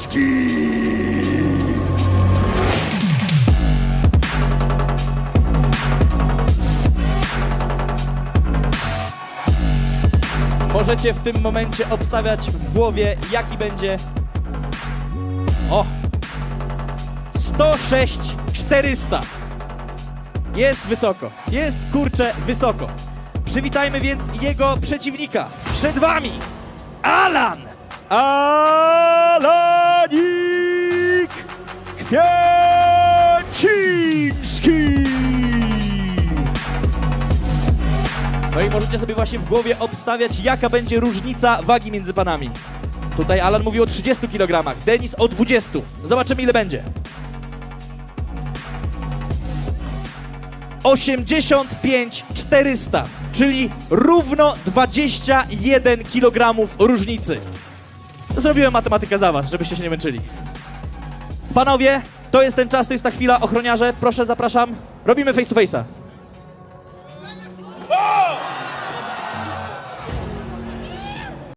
Kwiecki! Możecie w tym momencie obstawiać w głowie, jaki będzie. O! 106 400. Jest wysoko. Jest kurczę wysoko. Przywitajmy więc jego przeciwnika. Przed wami Alan! Alanik Kwieciński! No i możecie sobie właśnie w głowie obstawiać, jaka będzie różnica wagi między panami. Tutaj Alan mówił o 30 kg, Denis o 20. Zobaczymy ile będzie. 85 400, czyli równo 21 kg różnicy. Zrobiłem matematykę za was, żebyście się nie męczyli. Panowie, to jest ten czas, to jest ta chwila. Ochroniarze, proszę, zapraszam. Robimy face to face'a.